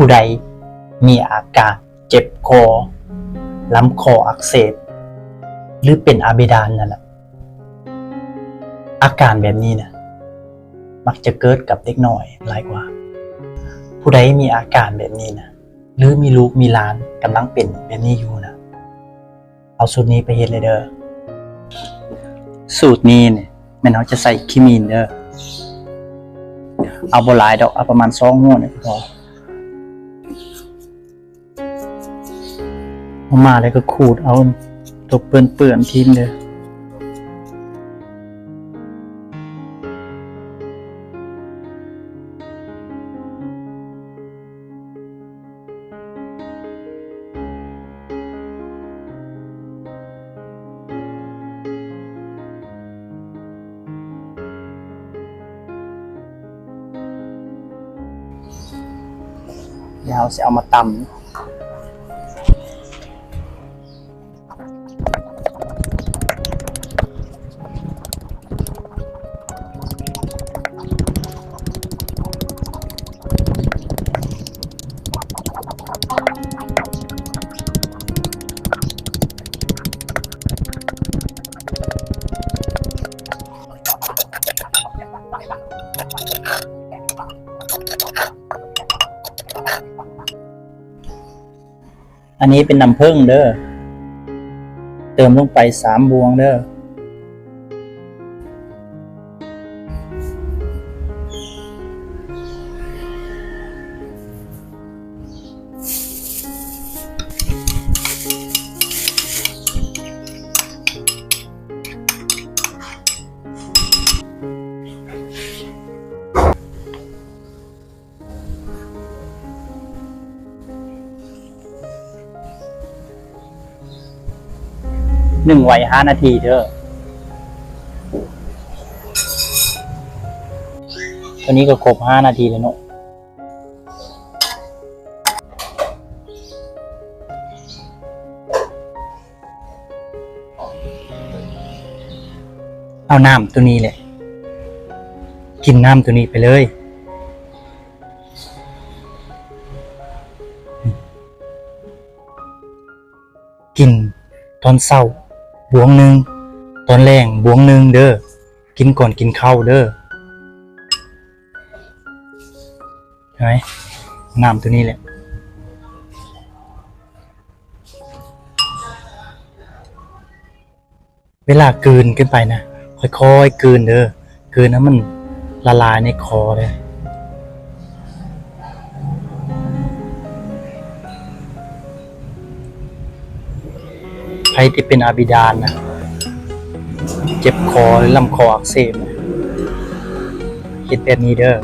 ผู้ใดมีอาการเจ็บคอลำคออักเสบหรือเป็นอาเบดานนั่นแหละอาการแบบนี้นะมักจะเกิดกับเด็กน้อยหลายกว่า ผู้ใดมีอาการแบบนี้นะหรือมีลูกมีหลานกำลังเป็นแบบนี้อยู่นะเอาสูตรนี้ไปเฮ็ดเลยเด้อสูตรนี้เนี่ยแม่นเราจะใส่คิมีนเด้อเอาบหลายดอกเอาประมาณสองหัวเนี่ยพอ เอามาแล้วก็ขูดเอาตัวเปื้อนเปื่อนๆทิ้งเลยเดี๋ยวเราจะเอามาตำ อันนี้เป็นน้ำผึ้งเด้อ เติมลงไปสามบวงเด้อ หนึ่งไว้ห้านาทีเด้อตัวนี้ก็ครบห้านาทีแล้วเนอะเอาน้ำตัวนี้เลยกินน้ำตัวนี้ไปเลย กินตอนเศร้า บวงหนึ่งตอนแรงบวงหนึ่งเด้อกินก่อนกินข้าวเด้อใช่ไหมน้ำตัวนี้แหละเวลากืนขึ้นไปนะค่อยๆกืนเด้อกืนนะมันละลายในคอเลย รที่เป็นอาบิดานนะเจ็บคอหรือลำคออักเสบนะคิดแบบนี้เด้อ